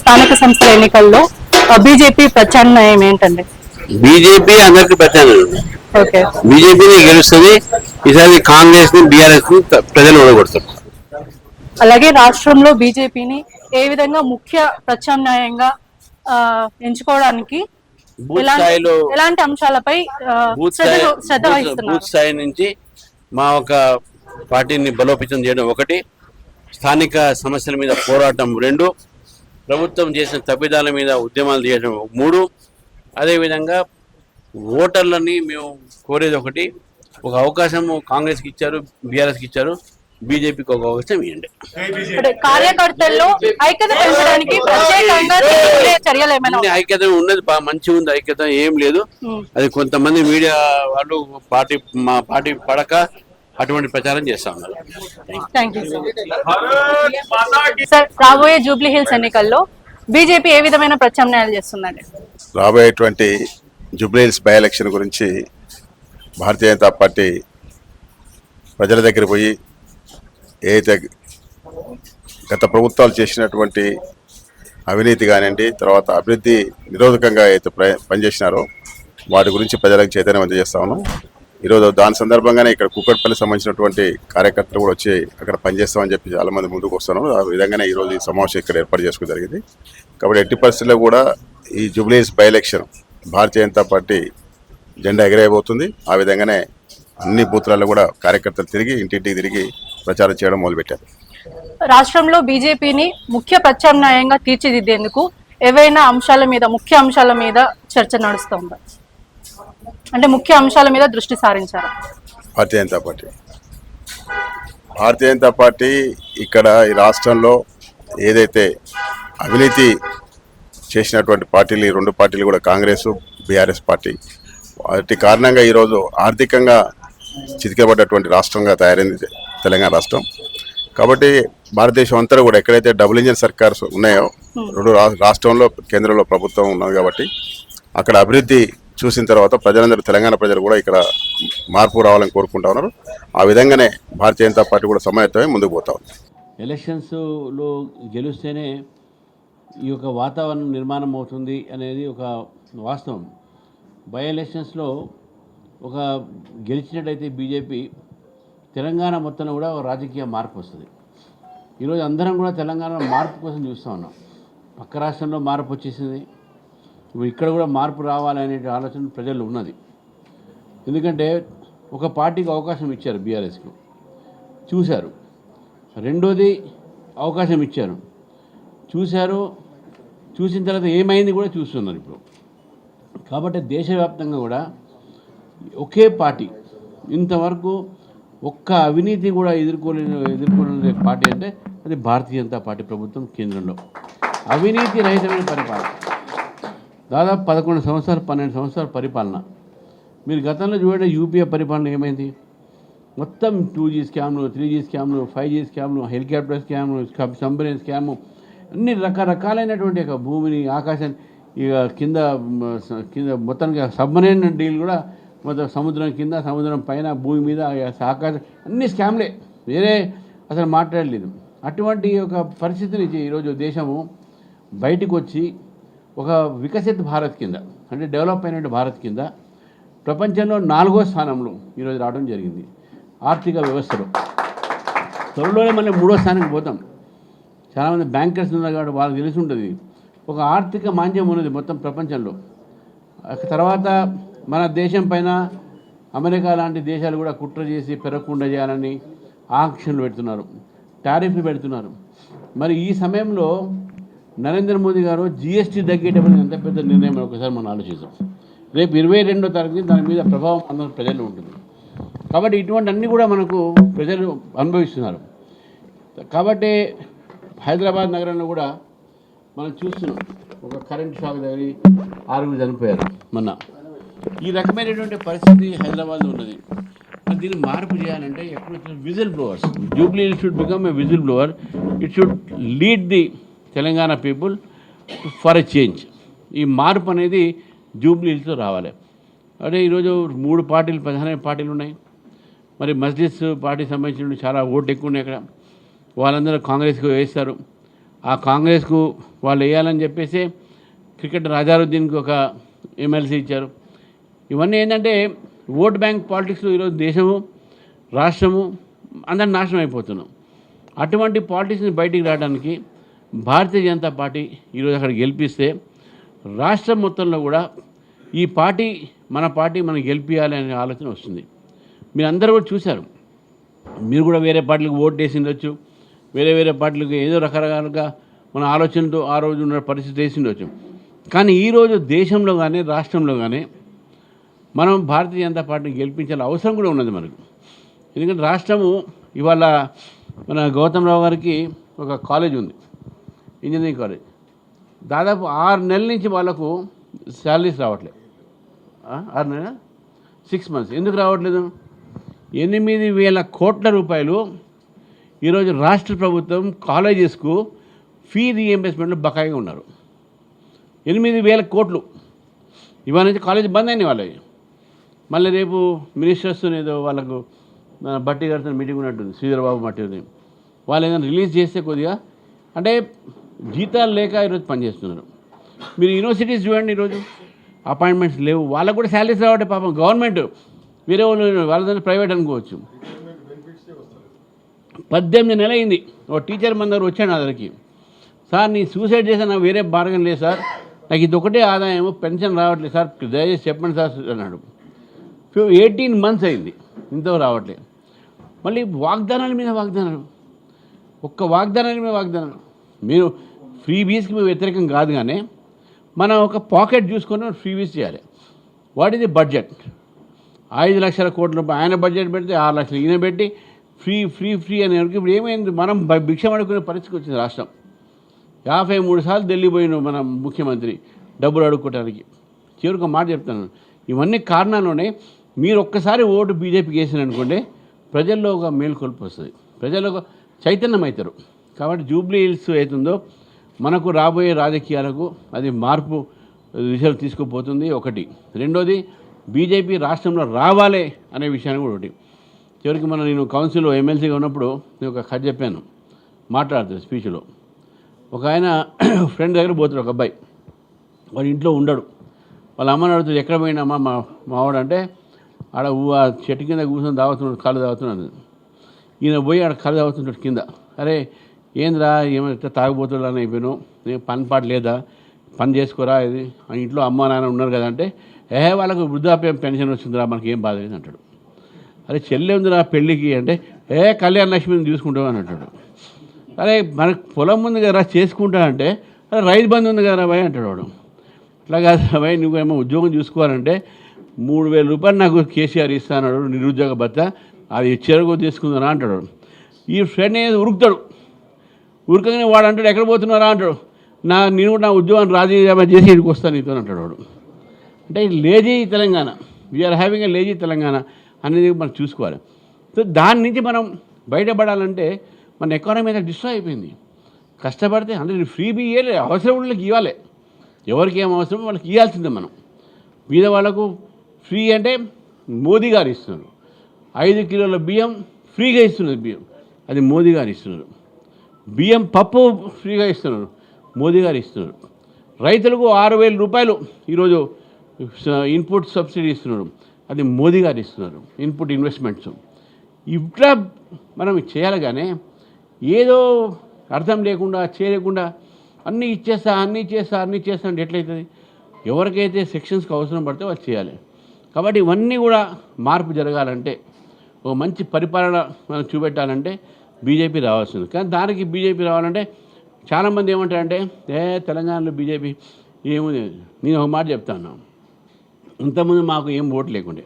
స్థానిక సంస్థల ఎన్నికల్లో బీజేపీ ప్రత్యామ్నాయం ఏంటండి? బీజేపీ అందరికి ప్రచారం ఓకే. బీజేపీని గెలుస్తుంది ఈసారి కాంగ్రెస్ని బీఆర్ఎస్ని ప్రజలు ఓడగొడతారు. అలాగే రాష్ట్రంలో బీజేపీని ఏ విధంగా ముఖ్య ప్రత్యామ్నాయంగా ఎంచుకోవడానికి ఎలాంటి అంశాలపై శ్రద్ధ బూత్ స్థాయి నుంచి మా ఒక పార్టీని బలోపేతం చేయడం ఒకటి స్థానిక సమస్యల మీద పోరాటం రెండు ప్రభుత్వం చేసిన తప్పిదాల మీద ఉద్యమాలు చేయడం మూడు. అదేవిధంగా ఓటర్లని మేము కోరేది ఒకటి ఒక అవకాశం కాంగ్రెస్కి ఇచ్చారు బీఆర్ఎస్కి ఇచ్చారు బీజేపీకి ఒక అవకాశం ఇవ్వండి. కార్యకర్తల్లో ఐక్యత పెంచడానికి ఐక్యత ఉన్నది మంచిగా ఉంది ఐక్యత ఏం లేదు. అది కొంతమంది మీడియా వాళ్ళు పార్టీ మా పార్టీ పడక అటువంటి ప్రచారం చేస్తా ఉన్నారు. థ్యాంక్ యూ సార్ రాబోయే జూబ్లీ హిల్స్ ఎన్నికల్లో బీజేపీ ఏ విధమైన ప్రత్యామ్నాయాలు చేస్తుందండి? రాబోయేటువంటి జుబ్లీహిల్స్ బై ఎలక్షన్ గురించి భారతీయ జనతా పార్టీ ప్రజల దగ్గర పోయి ఏదైతే గత ప్రభుత్వాలు చేసినటువంటి అవినీతి కానివ్వండి తర్వాత అభివృద్ధి నిరోధకంగా అయితే ప్ర పనిచేసినారో వాటి గురించి ప్రజలకు చైతన్యవంతం చేస్తా ఉన్నాం. ఈరోజు దాని సందర్భంగానే ఇక్కడ కుక్కట్పల్లి సంబంధించినటువంటి కార్యకర్తలు కూడా వచ్చి అక్కడ పనిచేస్తామని చెప్పి చాలా మంది ముందుకు వస్తున్నారు. ఆ విధంగానే ఈరోజు ఈ సమావేశం ఇక్కడ ఏర్పాటు చేసుకోవడం జరిగింది. కాబట్టి ఎట్టి పరిస్థితుల్లో కూడా ఈ జూబ్లీస్ by election Bharatiya Janata party జెండా ఎగరేయబోతుంది. ఆ విధంగానే అన్ని బూత్రాల్లో కూడా కార్యకర్తలు తిరిగి ఇంటింటికి తిరిగి ప్రచారం చేయడం మొదలుపెట్టారు. రాష్ట్రంలో బీజేపీని ముఖ్య ప్రత్యామ్నాయంగా తీర్చిదిద్దేందుకు ఏవైనా అంశాల మీద ముఖ్య అంశాల మీద చర్చ నడుస్తుందా? అంటే ముఖ్య అంశాల మీద దృష్టి సారించారా. భారతీయ జనతా పార్టీ. భారతీయ జనతా పార్టీ ఇక్కడ ఈ రాష్ట్రంలో ఏదైతే అవినీతి చేసినటువంటి పార్టీలు ఈ రెండు పార్టీలు కూడా కాంగ్రెస్ బీఆర్ఎస్ పార్టీ. వాటి కారణంగా ఈరోజు ఆర్థికంగా చితికబడ్డటువంటి రాష్ట్రంగా తయారైంది తెలంగాణ రాష్ట్రం. కాబట్టి భారతదేశం అంతా కూడా ఎక్కడైతే డబుల్ ఇంజిన్ సర్కార్స్ ఉన్నాయో రెండు రా- రాష్ట్రంలో కేంద్రంలో ప్రభుత్వం ఉన్నది కాబట్టి అక్కడ అభివృద్ధి చూసిన తర్వాత ప్రజలందరూ తెలంగాణ ప్రజలు కూడా ఇక్కడ మార్పు రావాలని కోరుకుంటా ఉన్నారు. ఆ విధంగానే భారతీయ జనతా పార్టీ కూడా సమాయత్తమై ముందుకు పోతా ఉంది. ఎలక్షన్స్లో గెలిస్తేనే ఈ యొక్క వాతావరణం నిర్మాణం అవుతుంది అనేది ఒక వాస్తవం. బై ఎలక్షన్స్లో ఒక గెలిచినట్టయితే బీజేపీ తెలంగాణ మొత్తం కూడా ఒక రాజకీయ మార్పు వస్తుంది. ఈరోజు అందరం కూడా తెలంగాణ మార్పు కోసం చూస్తూ ఉన్నాం. పక్క రాష్ట్రంలో మార్పు వచ్చేసింది. ఇక్కడ కూడా మార్పు రావాలనే ఆలోచన ప్రజలు ఉన్నది. ఎందుకంటే ఒక పార్టీకి అవకాశం ఇచ్చారు బీఆర్ఎస్కు. చూశారు. రెండోది అవకాశం ఇచ్చారు. చూశారు. చూసిన తర్వాత ఏమైంది కూడా చూస్తున్నారు ఇప్పుడు. కాబట్టి దేశవ్యాప్తంగా కూడా ఒకే పార్టీ ఇంతవరకు ఒక్క అవినీతి కూడా ఎదుర్కోలేని ఎదుర్కోలేని పార్టీ అంటే అది భారతీయ జనతా పార్టీ ప్రభుత్వం కేంద్రంలో. అవినీతి రహితమైన పరిపాలన దాదాపు పదకొండు సంవత్సరాలు పన్నెండు సంవత్సరాల పరిపాలన. మీరు గతంలో చూడండి యూపీఏ పరిపాలన ఏమైంది? మొత్తం టూ జీ స్కామ్లు త్రీ జీ స్కామ్లు ఫైవ్ జీ స్కామ్లు హెలికాప్టర్ స్కామ్లు సంబరేన్ స్కాము అన్ని రకరకాలైనటువంటి ఒక భూమిని ఆకాశాన్ని ఇక కింద కింద మొత్తానికి సబ్మరీన్ డీల్ కూడా మొత్తం సముద్రం కింద సముద్రం పైన భూమి మీద ఇక ఆకాశం అన్ని స్కామ్లే. వేరే అసలు మాట్లాడలేదు. అటువంటి ఒక పరిస్థితి నుంచి ఈరోజు దేశము బయటకు వచ్చి ఒక వికసిత్ భారత్ కింద అంటే డెవలప్ అయిన భారత్ కింద ప్రపంచంలో నాలుగో స్థానంలో ఈరోజు రావడం జరిగింది. ఆర్థిక వ్యవస్థలో. త్వరలోనే మళ్ళీ మూడో స్థానానికి పోతాం. చాలామంది బ్యాంకర్స్ ఉన్నారు కాబట్టి వాళ్ళకి తెలిసి ఉంటుంది. ఒక ఆర్థిక మాంద్యం ఉన్నది మొత్తం ప్రపంచంలో. తర్వాత మన దేశం పైన అమెరికా లాంటి దేశాలు కూడా కుట్ర చేసి పెరగకుండా చేయాలని ఆంక్షలు పెడుతున్నారు. టారిఫ్లు పెడుతున్నారు. మరి ఈ సమయంలో నరేంద్ర మోదీ గారు జిఎస్టీ తగ్గేటప్పుడు ఎంత పెద్ద నిర్ణయం ఒకసారి మనం ఆలోచిస్తాం రేపు ఇరవై రెండో తారీఖు దాని మీద ప్రభావం అందరం ప్రజలు ఉంటుంది. కాబట్టి ఇటువంటి అన్నీ కూడా మనకు ప్రజలు అనుభవిస్తున్నారు. కాబట్టి హైదరాబాద్ నగరంలో కూడా మనం చూస్తున్నాం. ఒక కరెంట్ షాక్ తగిలి ఆరుగురు చనిపోయారు మొన్న. ఈ రకమైనటువంటి పరిస్థితి హైదరాబాద్లో ఉన్నది. దీన్ని మార్పు చేయాలంటే ఎప్పుడు whistle blowers Jubilee should become a whistle blower it should lead the Telangana people for a change. ఈ మార్పు అనేది జూబ్లీ హిల్స్లో రావాలి. అంటే ఈరోజు మూడు పార్టీలు ప్రధాన పార్టీలు ఉన్నాయి. మరి మజ్లిస్ పార్టీ సంబంధించిన చాలా ఓట్లు ఎక్కువ ఉన్నాయి అక్కడ. వాళ్ళందరూ కాంగ్రెస్కు వేస్తారు. ఆ కాంగ్రెస్కు వాళ్ళు వేయాలని చెప్పేసి క్రికెట్ రాజారుద్దీన్కి ఒక ఎమ్మెల్సీ ఇచ్చారు. ఇవన్నీ ఏంటంటే ఓట్ బ్యాంక్ పాలిటిక్స్లో ఈరోజు దేశము రాష్ట్రము అందరు నాశనం అయిపోతున్నాం. అటువంటి పాలిటిక్స్ని బయటికి రావడానికి భారతీయ జనతా పార్టీ ఈరోజు అక్కడ గెలిపిస్తే రాష్ట్రం మొత్తంలో కూడా ఈ పార్టీ మన పార్టీ మనం గెలిపించాలి అనే ఆలోచన వస్తుంది. మీరు అందరూ కూడా చూశారు. మీరు కూడా వేరే పార్టీలకు ఓటు వేసి ఉండొచ్చు. వేరే వేరే పార్టీలకు ఏదో రకరకాలుగా మన ఆలోచనతో ఆ రోజు ఉన్న పరిస్థితి వేసి ఉండొచ్చు. కానీ ఈరోజు దేశంలో కానీ రాష్ట్రంలో కానీ మనం భారతీయ జనతా పార్టీని గెలిపించాల్సిన అవసరం కూడా ఉన్నది మనకు. ఎందుకంటే రాష్ట్రము ఇవాళ మన గౌతమ్ రావు గారికి ఒక కాలేజ్ ఉంది. Engineering college. దాదాపు ఆరు నెలల నుంచి వాళ్ళకు శాలరీస్ రావట్లేదు. ఆరు నెలల? Six months. ఎందుకు రావట్లేదు? ఎనిమిది వేల కోట్ల రూపాయలు ఈరోజు రాష్ట్ర ప్రభుత్వం కాలేజెస్కు ఫీ రీఎంబర్స్మెంట్లో బకాయిగా ఉన్నారు. ఎనిమిది వేల కోట్లు. ఇవాళ నుంచి కాలేజ్ బంద్ అయినాయి వాళ్ళవి. మళ్ళీ రేపు మినిస్టర్స్ ఏదో వాళ్ళకు మన బట్టి గారితో మీటింగ్ ఉన్నట్టుంది. శ్రీధర్ బాబు మట్టి వాళ్ళు ఏదైనా రిలీజ్ చేస్తే కొద్దిగా అంటే జీతాలు లేక ఈరోజు పనిచేస్తున్నారు. మీరు యూనివర్సిటీస్ చూడండి ఈరోజు. అపాయింట్మెంట్స్ లేవు. వాళ్ళకు కూడా శాలరీస్ రావట్టే పాపం. గవర్నమెంట్ వేరే వాళ్ళు వాళ్ళ ప్రైవేట్ అనుకోవచ్చు. పద్దెనిమిది నెల అయింది ఓ టీచర్ మన దగ్గర వచ్చాడు నా దగ్గరికి. సార్ నీ సూసైడ్ చేసా నాకు వేరే మార్గం లేదు సార్. నాకు ఇది ఒకటే ఆదాయం పెన్షన్ రావట్లేదు సార్. దయచేసి చెప్పండి సార్ అన్నాడు. ఎయిటీన్ మంత్స్ అయింది. ఇంతవరకు రావట్లేదు. మళ్ళీ వాగ్దానాల మీద వాగ్దానాలు. ఒక్క వాగ్దానాల మీద వాగ్దానాలు. మీరు ఫ్రీ బీస్కి మేము వ్యతిరేకం కాదు కానీ మనం ఒక పాకెట్ చూసుకొని ఫ్రీ బీస్ చేయాలి. వాట్ ఇది బడ్జెట్ ఐదు లక్షల కోట్ల రూపాయలు. ఆయన బడ్జెట్ పెడితే ఆరు లక్షలు. ఈయన పెట్టి ఫ్రీ ఫ్రీ ఫ్రీ అని ఇప్పుడు ఏమైంది? మనం భిక్షం అడుకునే పరిస్థితికి వచ్చింది రాష్ట్రం. యాభై మూడు సార్లు ఢిల్లీ పోయిన మన ముఖ్యమంత్రి డబ్బులు అడుక్కోవడానికి చివరికి మాట చెప్తాను. ఇవన్నీ కారణాలునే మీరు ఒక్కసారి ఓటు బీజేపీకి వేసారనుకోండి ప్రజల్లో ఒక మేలుకొల్పు వస్తుంది ప్రజల్లో ఒక చైతన్యం అవుతారు. కాబట్టి జూబ్లీ హిల్స్ అవుతుందో మనకు రాబోయే రాజకీయాలకు అది మార్పు దిశలు తీసుకుపోతుంది ఒకటి. రెండోది బీజేపీ రాష్ట్రంలో రావాలి అనే విషయాన్ని కూడా ఒకటి. చివరికి మన నేను కౌన్సిల్లో ఎమ్మెల్సీగా ఉన్నప్పుడు నేను ఒక కథ చెప్పాను మాట్లాడుతాను స్పీచ్లో. ఒక ఆయన ఫ్రెండ్ దగ్గర పోతాడు ఒక అబ్బాయి. వాడు ఇంట్లో ఉండడు. వాళ్ళ అమ్మని అడుగుతుంది ఎక్కడ పోయినామా మా మావాడు అంటే ఆడ ఆ చెట్టు కింద కూర్చొని తాగుతున్నాడు కళ్ళు తాగుతున్నాడు ఈయన పోయి ఆడ కళ్ళు తాగుతుంటాడు కింద. అరే ఏంద్రా ఏమైనా తాగుబోతుడు అని అయిపోయాను నేను పని లేదా? పని చేసుకోరా ఇది? ఆ ఇంట్లో అమ్మ నాన్న ఉన్నారు కదా అంటే ఏ వాళ్ళకు వృద్ధాప్యం పెన్షన్ వచ్చిందిరా మనకి ఏం బాధ లేదు అంటాడు. అరే చెల్లె ఉందిరా పెళ్ళికి అంటే ఏ కళ్యాణ లక్ష్మిని చూసుకుంటావు అని అంటాడు. అరే మనకు పొలం ఉంది కదా చేసుకుంటా అంటే అరే రైతు బంధు ఉంది కదా భయ్ అంటాడు వాడు. అట్లా కాదు భయ్ నువ్వేమో ఉద్యోగం చూసుకోవాలంటే మూడు వేల రూపాయలు నాకు కేసీఆర్ ఇస్తాడు నిరుద్యోగ భత్త అది చెరుగు తీసుకుందా అంటాడు ఈ ఫ్రెండ్ ఏదో ఉరుకుతాడు. ఊరికనే వాడు అంటాడు ఎక్కడ పోతున్నారా? అంటాడు. నా నేను కూడా నా ఉద్యోగం రాజీనామా చేసి ఇక్కడికి వస్తాను నీతో అంటాడు వాడు. అంటే lazy Telangana. We are having a lazy Telangana అనేది మనం చూసుకోవాలి. సో దాని నుంచి మనం బయటపడాలంటే మన ఎకానమీ అయితే డిస్ట్రాయ్ అయిపోయింది. కష్టపడితే అంటే ఫ్రీ బీ ఇవ్వలే అవసరం వాళ్ళకి ఇవ్వాలి. ఎవరికి ఏం అవసరం వాళ్ళకి ఇవ్వాల్సిందే మనం. మీద వాళ్ళకు ఫ్రీ అంటే మోదీ గారు ఇస్తున్నారు. ఐదు కిలోల బియ్యం ఫ్రీగా ఇస్తున్నారు బియ్యం. అది మోదీ గారు ఇస్తున్నారు. బియ్యం పప్పు ఫ్రీగా ఇస్తున్నారు మోదీ గారు ఇస్తున్నారు రైతులకు ఆరు వేల రూపాయలు ఈరోజు ఇన్పుట్ సబ్సిడీ ఇస్తున్నారు అది మోదీ గారు ఇస్తున్నారు ఇన్పుట్ ఇన్వెస్ట్మెంట్స్. ఇట్లా మనం చేయాలగానే ఏదో అర్థం లేకుండా చేయకుండా అన్నీ ఇచ్చేస్తా అన్నీ ఇచ్చేస్తా అన్నీ చేస్తా అంటే ఎట్లయితుంది? ఎవరికైతే సెక్షన్స్కి అవసరం పడితే వాళ్ళు చేయాలి. కాబట్టి ఇవన్నీ కూడా మార్పు జరగాలంటే ఒక మంచి పరిపాలన మనం చూపెట్టాలంటే బీజేపీ రావాల్సింది. కానీ దానికి బీజేపీ రావాలంటే చాలామంది ఏమంటారంటే ఏ తెలంగాణలో బీజేపీ ఏముంది? నేను ఒక మాట చెప్తాను. ఇంతకుముందు మాకు ఏం ఓటు లేకుండే.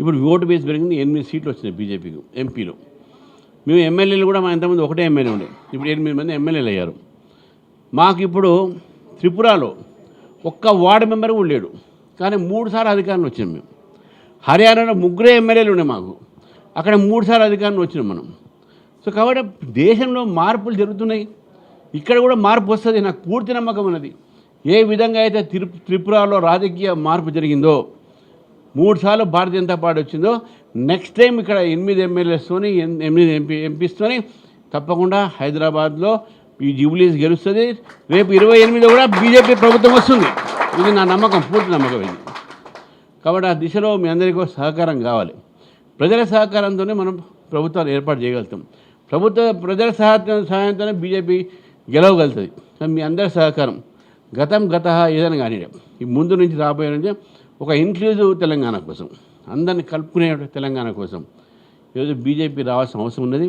ఇప్పుడు ఓటు బేస్ పెరిగింది ఎనిమిది సీట్లు వచ్చినాయి బీజేపీకి ఎంపీలో. మేము ఎమ్మెల్యేలు కూడా మా ఇంతకుముందు ఒకటే ఎమ్మెల్యే ఉండే. ఇప్పుడు ఎనిమిది మంది ఎమ్మెల్యేలు అయ్యారు. మాకు ఇప్పుడు త్రిపురలో ఒక్క వార్డు మెంబర్ కూడా లేడు. కానీ మూడుసార్లు అధికారులు అధికారంలో వచ్చినాం మేము. హర్యానాలో ముగ్గురే ఎమ్మెల్యేలు ఉండే మాకు. అక్కడ మూడుసార్లు అధికారులు అధికారంలో వచ్చినాం మనం. సో కాబట్టి దేశంలో మార్పులు జరుగుతున్నాయి. ఇక్కడ కూడా మార్పు వస్తుంది. నాకు పూర్తి నమ్మకం ఉన్నది. ఏ విధంగా అయితే త్రి త్రిపురలో రాజకీయ మార్పు జరిగిందో మూడుసార్లు భారతీయ జనతా పార్టీ వచ్చిందో నెక్స్ట్ టైం ఇక్కడ ఎనిమిది ఎమ్మెల్యేస్తోని ఎన్- ఎనిమిది ఎంపీ ఎంపీస్తోని తప్పకుండా హైదరాబాద్లో ఈ జూబ్లీస్ గెలుస్తుంది. రేపు ఇరవై ఎనిమిదిలో కూడా బీజేపీ ప్రభుత్వం వస్తుంది. ఇది నా నమ్మకం పూర్తి నమ్మకం ఇది. కాబట్టి ఆ దిశలో మీ అందరికీ సహకారం కావాలి. ప్రజల సహకారంతోనే మనం ప్రభుత్వాన్ని ఏర్పాటు చేయగలుగుతాం. ప్రభుత్వ ప్రజల సహకారం సహాయంతోనే బీజేపీ గెలవగలుగుతుంది. కానీ మీ అందరి సహకారం. గతం గత ఏదైనా కానీ ఈ ముందు నుంచి రాబోయే నుంచి ఒక ఇంక్లూజివ్ తెలంగాణ కోసం అందరిని కలుపుకునే తెలంగాణ కోసం ఈరోజు బీజేపీ రావాల్సిన అవసరం ఉన్నది.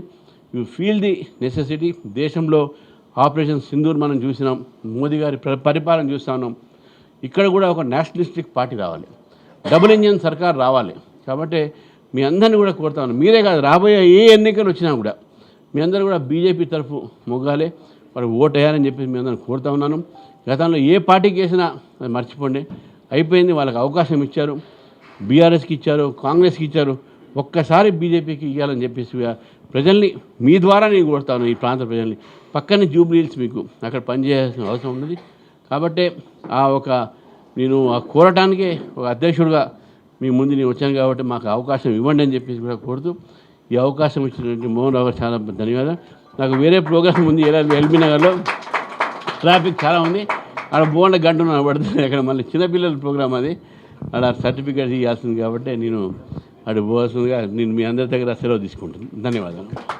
యూ ఫీల్ ది నెసెసిటీ దేశంలో ఆపరేషన్ సింధూర్ మనం చూసినాం మోదీ గారి పరిపాలన చూస్తున్నాం ఇక్కడ కూడా ఒక నేషనలిస్టిక్ పార్టీ రావాలి. డబుల్ ఇంజిన్ సర్కార్ రావాలి. కాబట్టి మీ అందరిని కూడా కోరుతాను మీరే కాదు రాబోయే ఏ ఎన్నికలు వచ్చినా కూడా మీ అందరూ కూడా బీజేపీ తరఫు మొగ్గాలే. మరి ఓటు వేయాలని చెప్పేసి మీ అందరిని కోరుతా ఉన్నాను. గతంలో ఏ పార్టీకి వేసినా అది మర్చిపోండి. అయిపోయింది వాళ్ళకి అవకాశం ఇచ్చారు. బీఆర్ఎస్కి ఇచ్చారు కాంగ్రెస్కి ఇచ్చారు. ఒక్కసారి బీజేపీకి ఇవ్వాలని చెప్పేసి ప్రజల్ని మీ ద్వారా నేను కోరుతాను ఈ ప్రాంత ప్రజల్ని. పక్కనే జూబ్లీహిల్స్ మీకు అక్కడ పనిచేయాల్సిన అవసరం ఉన్నది. కాబట్టి ఆ ఒక నేను ఆ కోరటానికే ఒక అధ్యక్షుడిగా మీ ముందు నేను వచ్చాను కాబట్టి మాకు అవకాశం ఇవ్వండి అని చెప్పేసి కూడా కోరుతూ ఈ అవకాశం ఇచ్చినటువంటి మోహన్ రావు గారు చాలా ధన్యవాదాలు. నాకు వేరే ప్రోగ్రాం ఉంది ఎలా ఎల్బీ నగర్లో. ట్రాఫిక్ చాలా ఉంది. అక్కడ బోండ గంట పడుతుంది. అక్కడ మళ్ళీ చిన్నపిల్లల ప్రోగ్రామ్ అది. అక్కడ సర్టిఫికేట్ ఇవ్వాల్సింది కాబట్టి నేను అక్కడ పోవాల్సిందిగా నేను మీ అందరి దగ్గర సెలవు తీసుకుంటాను ధన్యవాదాలు.